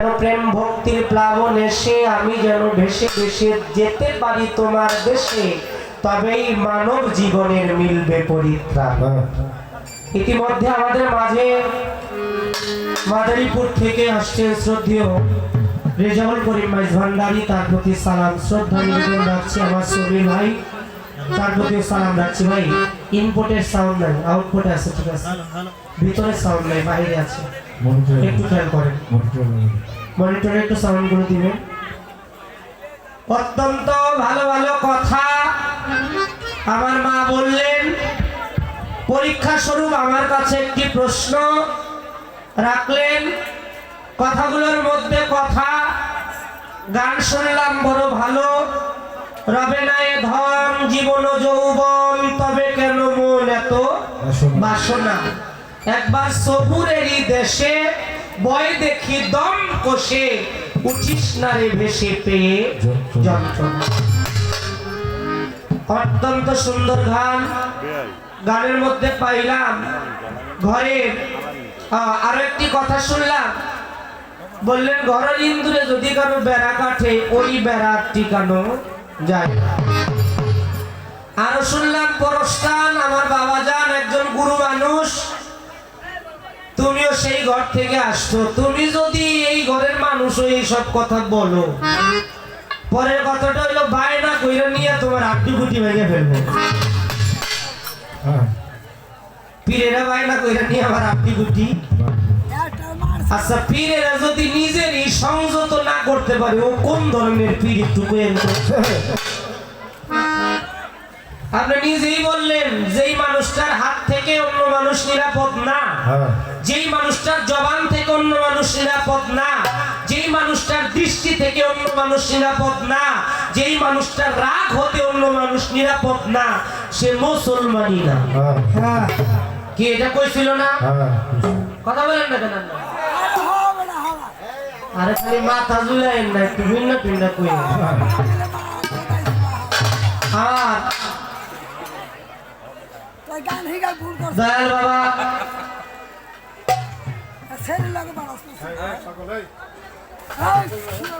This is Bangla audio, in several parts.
যেন প্রেম ভক্তির প্লাবন এসে আমি যেন ভেসে ভেসে যেতে পারি তোমার দেশে তবেই মানব জীবনের মিলবে পরিত্রাণ। ইতিমধ্যে আমাদের মাঝে মাদারীপুর থেকে আসছেন শ্রদ্ধেয় রেজাউল করিম মাইজ ভান্ডারি তার প্রতি সালাম শ্রদ্ধা নিবেদন রাখছি আমার সবির ভাই তার প্রতি সালাম রাখছি ভাই। ইনপুটের সাউন্ড নাই আউটপুটে আছে ঠিক আছে? ভিতরে সাউন্ড নাই বাইরে আছে। একটু খেয়াল করেন মনিটরে একটু দিবেন। অত্যন্ত ভালো ভালো কথা। আমার মা বললেন পরীক্ষা স্বরূপ আমার কাছে একটি প্রশ্ন রাখলেন। কথাগুলোর মধ্যে কথা গান শুনলাম বড় ভালো। রবে না এ ধন জীবন যৌবন তবে কেন মন এত বাসনা? একবার সবুরেরই দেশে বয় দেখি দম কষে উঠিস না রে ভেসে পেয়ে যন্ত্রণা। অত্যন্ত সুন্দর গান। গানের মধ্যে পাইলাম ঘরে আরও একটি কথা শুনলাম। বললেন ঘরের ইন্দুরে যদি কারও বেড়া কাটে ওই বেড়ার টিকানো যায় না। আরও শুনলাম পরস্থান আমার বাবা যান একজন গুরু মানুষ। তুমিও সেই ঘর থেকে আসছো। তুমি যদি এই ঘরের মানুষ হয়ে এইসব কথা বলো। পরের কথাটা হইল বায়না কইরা নিয়ে তোমার আটটি গুটি ভেঙে ফেলব। পীরেরা বায়না কইরা নিয়ে আমার আটটি গুটি। আচ্ছা পীরেরা যদি নিজেরই সংযত না করতে পারে ও কোন ধরনের পীর একটু? আপনি নিজেই বললেন যেই মানুষটার হাত থেকে অন্য মানুষ নিরাপদ না যেই মানুষটার জবান থেকে অন্য মানুষ নিরাপদ না যেই মানুষটার দৃষ্টি থেকে অন্য মানুষ নিরাপদ না যেই মানুষটার রাগ হতে অন্য মানুষ নিরাপদ না সে মুসলমানই না। হ্যাঁ। কি এটা কইছিল না? কথা বলেন না কেন আরে খালি মাথা ঝুলাইন না একটু ভিন্ন ভিন্ন কই আর গান হিগার ভুল করছে। দয়াল বাবা। ছেলে লাগে মানুষ এই, শুনো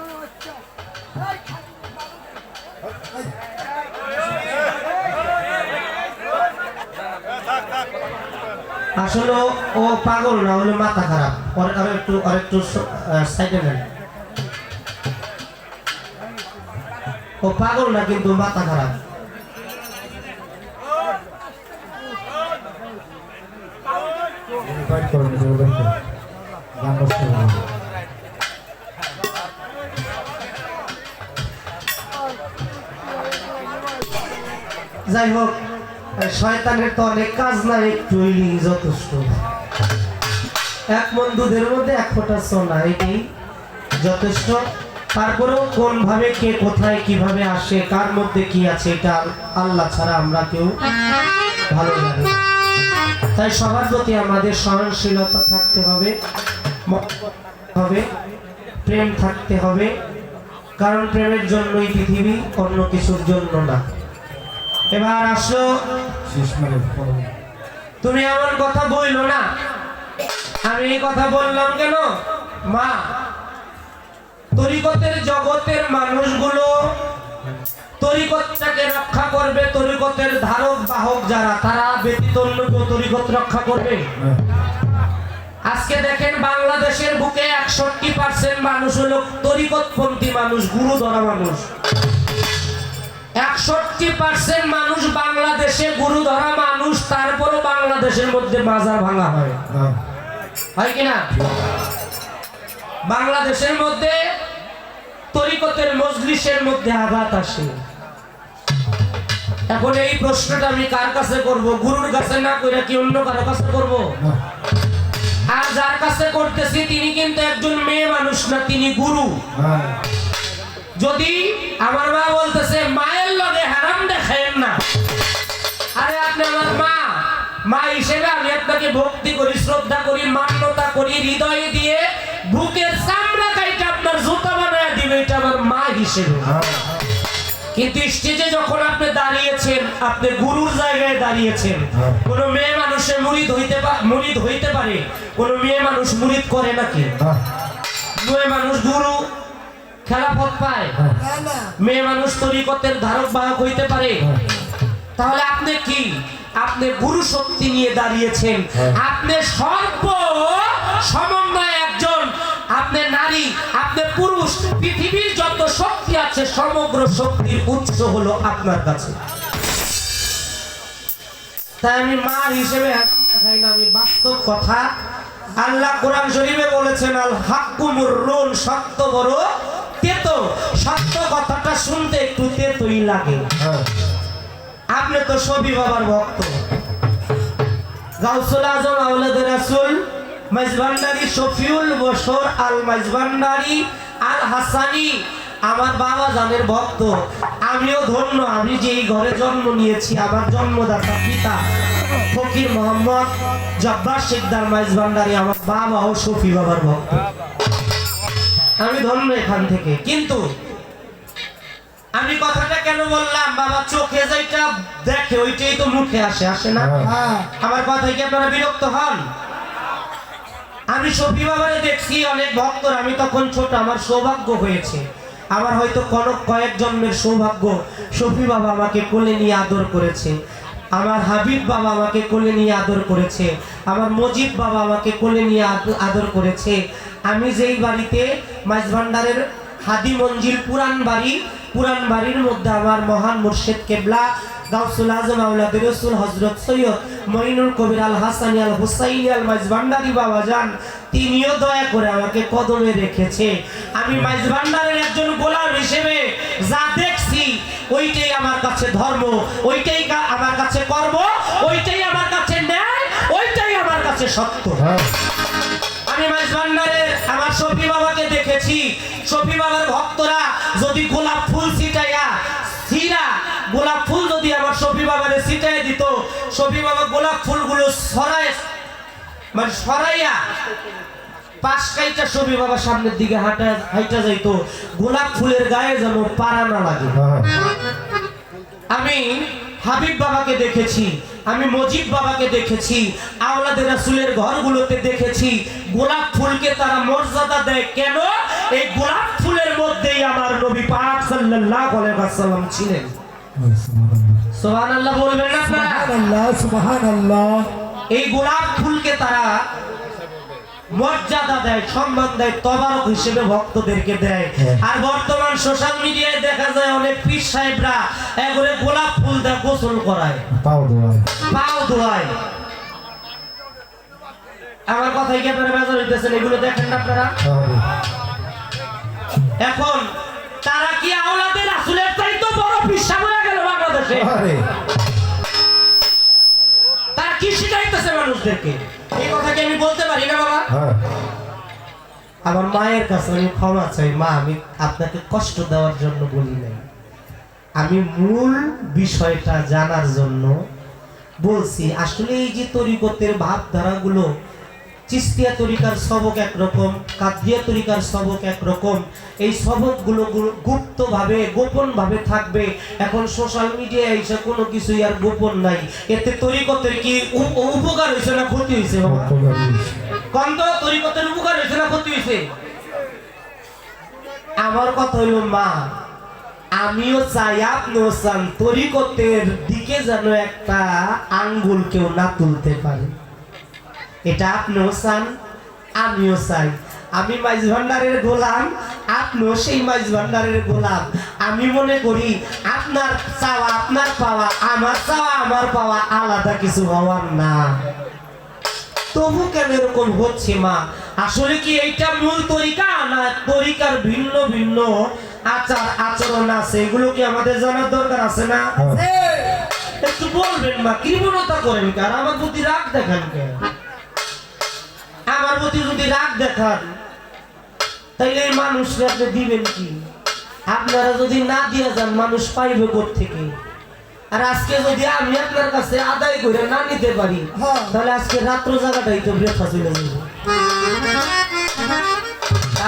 আসলে ও- ও পাগল না হলে মাথা খারাপ। ওর আর একটু আর একটু সাইডে নেন ও পাগল না কিন্তু মাথা খারাপ। যাই হোক শয়তানের তো অনেক কাজ নাই, একটু যথেষ্ট। এক মন দুধের মধ্যে এক ফোঁটা সোনা, এটাই যথেষ্ট। তারপরেও কোন ভাবে কে কোথায় কীভাবে আসে, কার মধ্যে কি আছে, এটা আল্লাহ ছাড়া আমরা কেউ ভালো না। তাই সবার প্রতি আমাদের সহনশীলতা থাকতে হবে হবে প্রেম থাকতে হবে। কারণ প্রেমের জন্যই পৃথিবী অন্য কিছুর জন্য না। এবার আসো তুমি এমন কথা বইলো না? আমি এই কথা বললাম কেন? মা তরিকতের জগতের মানুষগুলো তরিকতটাকে রক্ষা করবে তরিকতের ধারক, বাহক যারা, তারা ব্যতীত অন্য তরিকত রক্ষা করবে। আজকে দেখেন বাংলাদেশের বুকে একষট্টি পার্সেন্ট মানুষ হলো তরিকতপন্থী মানুষ গুরু ধরা মানুষ। একষট্টি পার্সেন্ট মানুষ বাংলাদেশে গুরু ধরা মানুষ, তারপরও বাংলাদেশের মধ্যে মাজার ভাঙা হয়। হয় কিনা বাংলাদেশের মধ্যে তরিকতের মজলিসের মধ্যে আঘাত আসে। এখন এই প্রশ্নটা আমি কার কাছে করব? গুরুর কাছে না কইরা কি অন্য কারও কাছে করব? আর যার কাছে করতেছি তিনি কিন্তু একজন মেয়ে মানুষ না তিনি গুরু। যদি আমার মা বলতেছে মায়ের লগে হারাম দেখায়েন না। আরে আপনি আমার মা। মা হিসেবে আমি আপনাকে ভক্তি করি শ্রদ্ধা করি মান্যতা করি হৃদয়ে দিয়ে বুকের চামড়া কাইটা আপনার জুতা বানায় দিবে এটা আমার মা হিসেবে। কিন্তু স্টেজে যখন আপনি দাঁড়িয়েছেন আপনি গুরুর জায়গায় দাঁড়িয়েছেন কোন মেয়ে মানুষের মুরিদ হইতে মুরিদ হইতে পারে? কোন মেয়ে মানুষ মুরিদ করে নাকি? মেয়ে মানুষ গুরু খেলাফত পায়? না মেয়ে মানুষ তরিকতের ধারক বাহক হইতে পারে? তাহলে আপনি কি? আপনি গুরু শক্তি নিয়ে দাঁড়িয়েছেন। আপনি সর্ব সমন্বয় একজন। আপনি নারী আপনি পুরুষ পৃথিবীর যত শক্তি আছে সমগ্র শক্তির উৎস হলো আপনার কাছে। তাই আমি মা হিসেবে দেখাই না আমি বাস্তব কথা। আল্লাহ কোরআন শরীফে বলেছেন আল হাক্কুমুর রুন সত্য বড় তেতো। সত্য কথাটা শুনতে একটু তেতোই লাগে। আপনি তো সবই বাবার ভক্ত। গাউসুল আজম আউলাদ রাসূল মাইজভান্ডারি শফিউল বশর আল মাইজভান্ডারি আল হাসানি আমার বাবা জানের ভক্ত। আমিও ধন্য আমি যেই ঘরে জন্ম নিয়েছি আমার জন্মদাতা পিতা ফকির মোহাম্মদ জব্বার শিকদার মাইজভান্ডারি আমার বাবা ও শফি বাবার ভক্ত। আমি ধন্য এখান থেকে। কিন্তু আমি কথাটা কেন বললাম? বাবা চোখে যেটা দেখে ওইটাই তো মুখে আসে আসে না? হ্যাঁ। আমার কথায় কি আপনারা বিরক্ত হন? আমি সফি বাবারে দেখছি অনেক ভক্তর আমি তখন ছোট আমার সৌভাগ্য হয়েছে। আমার হয়তো কনক কয়েক জন্মের সৌভাগ্য, সফি বাবা আমাকে কোলে নিয়ে আদর করেছে। আমার হাবিব বাবা আমাকে কোলে নিয়ে আদর করেছে। আমার মজিব বাবা আমাকে কোলে নিয়ে আদর করেছে। আমি যেই বাড়িতে মাঝভান্ডারের হাদি মঞ্জিল পুরান বাড়ি, পুরান বাড়ির মধ্যে আমার মহান মুর্শেদ কেবলা গাউসুল আজম আউলাদ রসুল হজরত সৈয়দ মঈনুল কবির আল হাসানি আল হুসাইন আল মাইজভান্ডারি বাবা যান তিনিও দয়া করে আমাকে কদমে রেখেছে। আমি মাইজভান্ডারের একজন গোলাম হিসেবে যা দেখছি ওইটাই আমার কাছে ধর্ম ওইটাই আমার কাছে কর্ম ওইটাই আমার কাছে ন্যায় ওইটাই আমার কাছে সত্য। আমি মাইজভান্ডারের আমার শফি বাবাকে দেখেছি। শফি বাবার ভক্তরা যদি গোলাপ ফুল ছিটাইয়া ফুলগুলো সরায় মানে সরাইয়া পাশ কাইটা শফি বাবা সামনের দিকে হাঁটা হাইটা যাইতো। গোলাপ ফুলের গায়ে যেন পারা না লাগে। আমি হাবিব বাবাকে দেখেছি আমি মজিব বাবাকে দেখেছি আওলাদের রাসূলের ঘরগুলোতে দেখেছি। গোলাপ ফুলকে তারা মর্যাদা দেয় কেন? এই গোলাপ ফুলের মধ্যেই আমার নবী পাক সাল্লাল্লাহু আলাইহি ওয়াসাল্লাম ছিলেন। সুবহানাল্লাহ বলবেন না আপনারা? আল্লাহ এই গোলাপ ফুলকে তারা মর্যাদা দেয় সম্মান দেয় তবারক হিসেবে ভক্তদেরকে দেয়। আর বর্তমান সোশ্যাল মিডিয়ায় দেখা যায় অনেক পীর সাহেবরা একবারে গোলাপ ফুল দেয় গোসল করায়। পাও দোয়ায় পাও ধোয়ায়। আমার কথাই কি আপনারা বেজার হইতেছেন? এগুলো দেখেন না আপনারা? এখন তারা কি আওলাদের রাসূলের চাইতে বড় হয়ে আরে। তারা কি শিখাইতেছে মানুষদেরকে? এই কথা কি আমি বলতে পারি না বাবা? হ্যাঁ। আমার মায়ের কাছে আমি ক্ষমা চাই। মা আমি আপনাকে কষ্ট দেওয়ার জন্য বলি নাই। আমি মূল বিষয়টা জানার জন্য বলছি আসলে এই যে তরিকতের ভাবধারাগুলো চিস্তিয়া তরিকার সবক একরকম কাদিয়া তরিকার সবক একরকম। এই সবকগুলো গুপ্তভাবে গোপনভাবে থাকবে। এখন সোশ্যাল মিডিয়ায় এসে কোনো কিছুই আর গোপন নাই। এতে তরিকতের কি উপ- উপকার হয়েছে না ক্ষতি হয়েছে কন্দ তরিকতের উপকার হয়েছে না ক্ষতি হয়েছে? আমার কথা হইল মা আমিও চাই আপনিও চান তরিকতের দিকে যেন একটা আঙ্গুল কেউ না তুলতে পারে। এটা আপনিও চান আমিও চাই। আমি মাইজ ভান্ডারের গোলাম আপনিও সেই মাইজ ভান্ডারের গোলাম। আমি মনে করি আপনার চাওয়া আপনার পাওয়া আমার চাওয়া আমার পাওয়া আলাদা কিছু হওয়ার না। তবু কেন এরকম হচ্ছে মা? আসলে কি এইটা মূল তরিকা না তরিকার ভিন্ন ভিন্ন আচার আচরণ আছে? এগুলো কি আমাদের জানার দরকার আছে না? একটু বলবেন মা কৃপণতা করেন কার আমার প্রতি রাগ দেখান কেন? আমার প্রতি যদি রাগ দেখান তাইলে এই মানুষকে আপনি দিবেন কি? আপনারা যদি না দিয়ে যান মানুষ পাইবে থেকে আর আজকে যদি আমি আপনার কাছে আদায় করে না নিতে পারি হ্যাঁ। তাহলে আজকে রাত্র জায়গাটাই তো বৃথা চলে যাবে।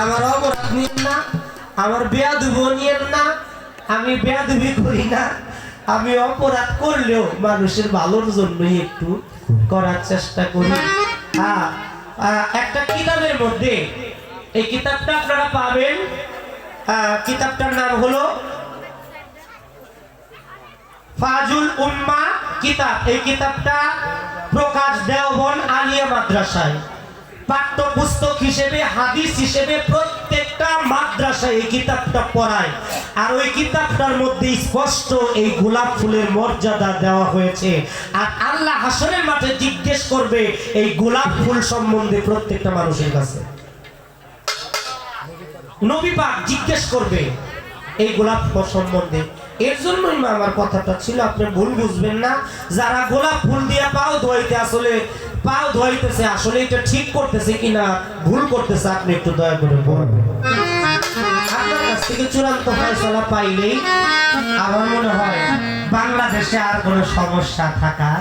আমার অপরাধ নিয়েন না আমার বেয়াদুব নিয়েন না আমি বেয়াদুবি করি না আমি অপরাধ করলেও মানুষের ভালোর জন্যই একটু করার চেষ্টা করি। হ্যাঁ, একটা কিতাবের মধ্যে এই কিতাবটা আপনারা পাবেন। কিতাবটার নাম হলো ফাজুল উম্মা কিতাব। এই কিতাবটা প্রকাশ দেওবন আলিয়া মাদ্রাসায়। পাঠ্য পুস্তক হিসেবে, হাদিস হিসেবে প্রত্যেকটা মাদ্রাসায় এই কিতাবটা পড়ায়। আর ওই কিতাবটার মধ্যে স্পষ্ট এই গোলাপ ফুলের মর্যাদা দেওয়া হয়েছে। আর আল্লাহ হাসনের মাঠে জিজ্ঞেস করবে, এই গোলাপ ফুল সম্বন্ধে প্রত্যেকটা মানুষের কাছে। নবী জিজ্ঞেস করবে, এই গোলাপ ফুল সম্বন্ধে। এর জন্যই আমার কথাটা ছিল, আপনি ভুল বুঝবেন না। যারা গোলাপ ফুল দিয়ে পাও ধোয়াইতে আসলে পাও ধোয়াইতেছে আসলে এটা ঠিক করতেছে কিনা ভুল করতেছে আপনি একটু দয়া করে বলবেন আপনার কাছ থেকে চূড়ান্ত ফয়সলা পাইলেই আমার মনে হয় বাংলাদেশে আর কোনো সমস্যা থাকার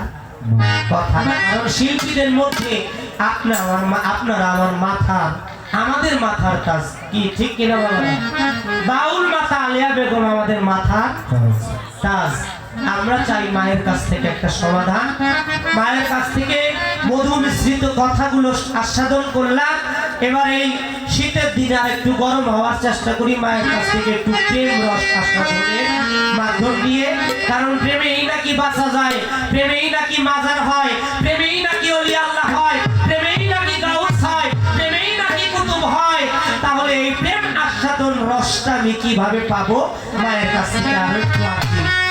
কথা কারণ শিল্পীদের মধ্যে আপনার আমার আপনারা আমার মাথার আমাদের মাথার কাজ কি ঠিক কিনা? বাউল মাথা আলিয়া বেগম আমাদের মাথার কাজ। আমরা চাই মায়ের কাছ থেকে একটা সমাধান। মায়ের কাছ থেকে মধু মিশ্রিত কথাগুলো আস্বাদন করলাম। এবার এই শীতের দিনে আর একটু গরম হওয়ার চেষ্টা করি, মায়ের কাছ থেকে একটু প্রেম রস আস্বাদনের মাধ্যম দিয়ে। কারণ প্রেমেই নাকি বাঁচা যায়, প্রেমেই নাকি মাজার হয়, প্রেমেই নাকি অলি আল্লাহ হয়, প্রেমেই নাকি গাউস হয়, প্রেমেই নাকি কুতুব হয়। তাহলে এই প্রেম আস্বাদন রসটা আমি কীভাবে পাবো? মায়ের কাছ থেকে আর একটু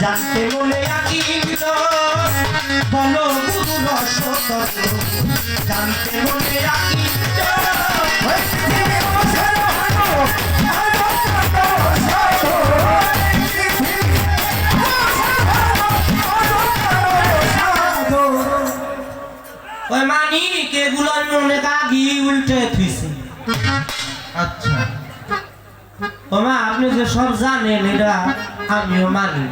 জানতে বলে আকি বলো গুরু জানতে আকি ওই মানি কে গুলোর মনে কাগি উল্টে থুইছে আচ্ছা। ও আপনি যে সব জানেন এটা আমিও মানি।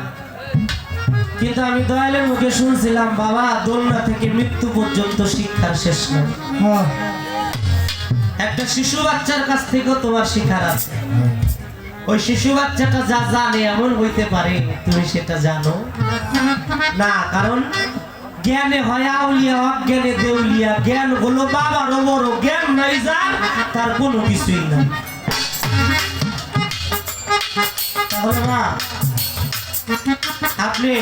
কিন্তু আমি দয়ালের মুখে শুনছিলাম বাবা দোলনা থেকে মৃত্যু পর্যন্ত শিক্ষার শেষ নাই হ্যাঁ। একটা শিশু বাচ্চার কাছ থেকেও তোমার শিখার আছে। ওই শিশু বাচ্চাটা যা জানে এমন হইতে পারে তুমি সেটা জানো। না কারণ জ্ঞানে হয় আউলিয়া অজ্ঞানে দেউলিয়া। জ্ঞান হলো বাবারও বড় জ্ঞান নাই যার তার কোনো কিছুই নাই। তাহলে মা আপনি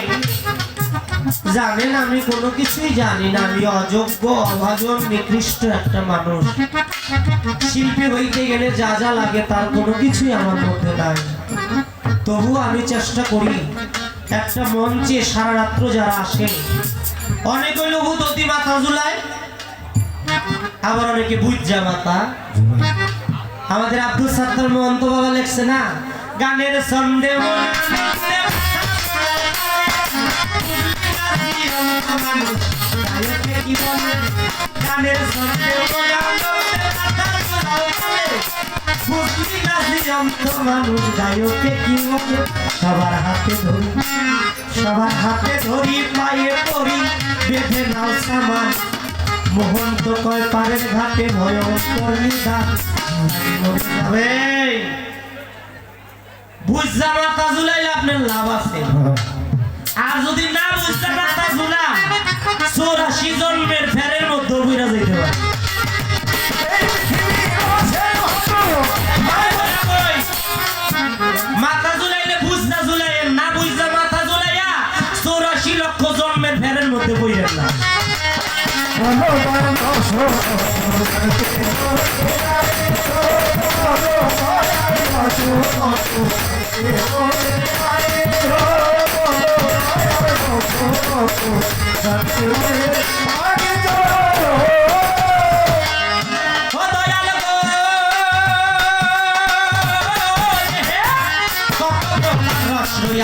জানেন আমি কোনো কিছুই জানি না। আমি অযোগ্য, অভাজন, নিকৃষ্ট একটা মানুষ। শিল্পী হইতে গেলে যা যা লাগে তার কোনো কিছুই আমার মধ্যে নাই। তবু আমি চেষ্টা করি একটা মঞ্চে সারা রাত্র যারা আসে অনেক হইল ভূততি মাথা ঝুলায়, আবার অনেকে বুঝা মাথা। আমাদের আব্দুল সাত্তার মহন্ত বাবা লেখছে না, গানের সন্দেহ গানের মানুষ গায়কে কি সবার হাতে ধরি সবার হাতে ধরি পায়ে পড়ি বেঁধে নাও সামান মোহন তো কয় পারের ঘাটে ভয়ঙ্কর নিদান বুঝা ঝুলাইলে আপনার লাভ আছে। আর যদি না বুঝতে মাথা ঝুলাম চৌরাশি জন্মের ফেরের মধ্যে বুঝা যেতে পারে। মাথা ঝুলাইলে বুঝনা ঝুলাই না বুঝনা মাথা ঝুলাইয়া চৌরাশি লক্ষ জন্মের ফেরের মধ্যে বইলেন না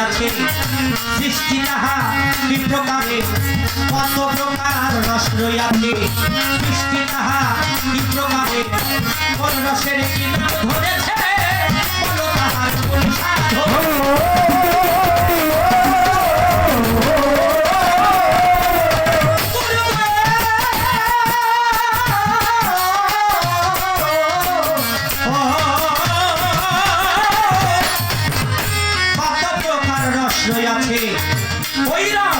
আছে সৃষ্টি তাহা বিপ্রকারে কত প্রকার রস রইয়াছে সৃষ্টি তাহা বিপ্রকারে কোন রসের কিনা ধরেছে কোন তাহার কোন সাধ ধরেছে ওই রস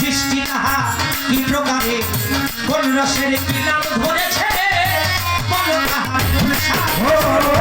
সৃষ্টি তাহা কি প্রকারে? কোন রসের কি নাম ধরেছে? বলো তাহার গুলশান। বাজানো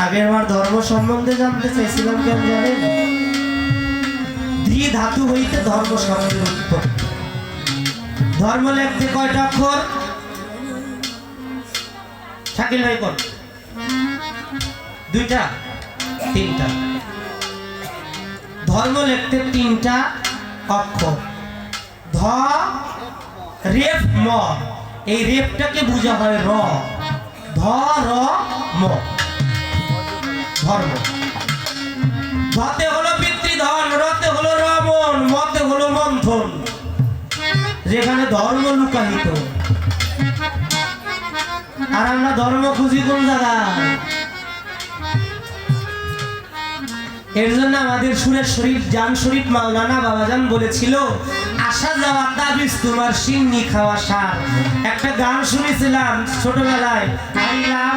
আগে আমার ধর্ম সম্বন্ধে জানতে চাইছিলাম কেন জানেন? ধাতু হইতে ধর্ম শব্দের উৎপত্তি ধর্ম লেখতে কয়টা অক্ষর? শাকিল ভাই কোন দুইটা? তিনটা। ধর্ম লিখতে তিনটা অক্ষর। ধ, রেফ, ম। এই রেফটাকে বোঝা হয় র। ধ, র, ম। ধর্ম। ধতে হলো পিতৃধন রতে হলো রমন মতে হলো মন্থন। যেখানে ধর্ম লুকাহিত আর আমরা ধর্ম খুঁজি কোন জায়গায়? এর জন্য আমাদের সুরের শরীফ, জান শরীফ মাওলানা বাবাজান বলেছিল, আসা যাওয়া তাবিজ তোমার সিন্নি খাওয়া সার। একটা গান শুনেছিলাম ছোটবেলায়, আইলাম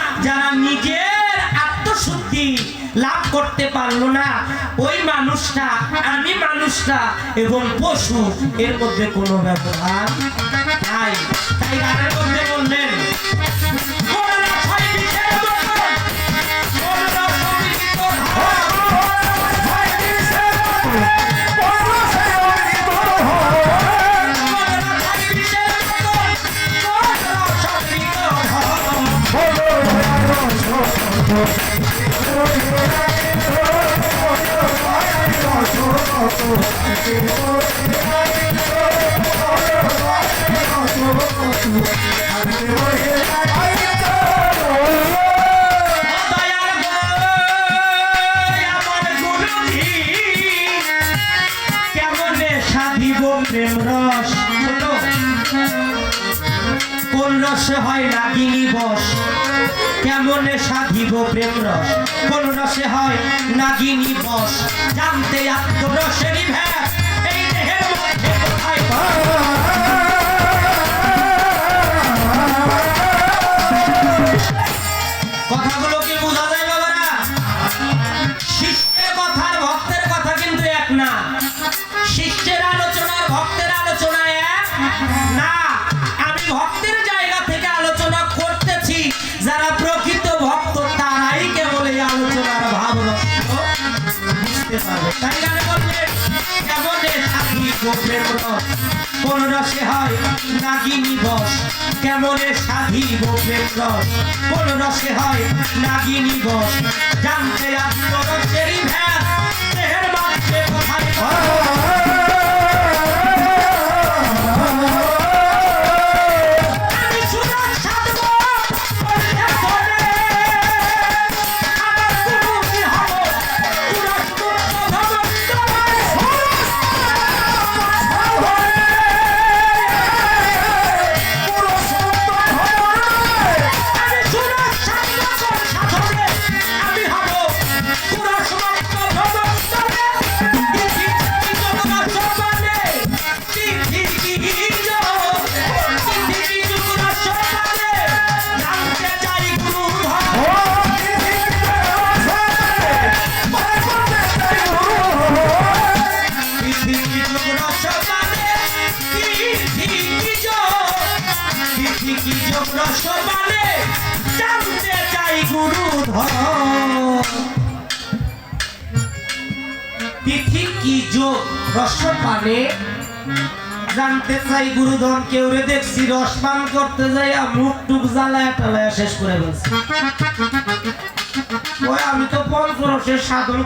যারা নিজের আত্মশুদ্ধি লাভ করতে পারল না, ওই মানুষটা আমি মানুষটা এবং পশু, এর মধ্যে কোনো ব্যবহার নাই। তাই গানের মধ্যে বললেন প্রেম রস কোন রসে? হয় নাগিনী বস কেমনে সাধিব প্রেম রস? কোন রসে হয় নাগিনী বস? জানতে আত্মরসেরই কথাগুলো কি বোঝা যায় বাবারা? শিষ্যের ভক্তের কথা কিন্তু এক না। শিষ্যের আলোচনা ভক্তের আলোচনা এক না। আমি ভক্তের জায়গা থেকে আলোচনা করতেছি, যারা প্রকৃত ভক্ত তাই গানে বললেন কেমনে কোন রসে হয় নাগিনী বস। কেমনে সাধি গোপের রস কোন রসে হয় নাগিনী বস। জানতে আত্মরসেরই ভ্যাস, দেহের মাঝে কোথায় তিথি কি যোগ? রস পানে। জানতে চাই গুরুধন, কেউ রে দেখছি, রস পান করতে যাই মুখ টুক জ্বালায় টালায় শেষ করে ফেলছি। আমি তো পঞ্চরসের সাধন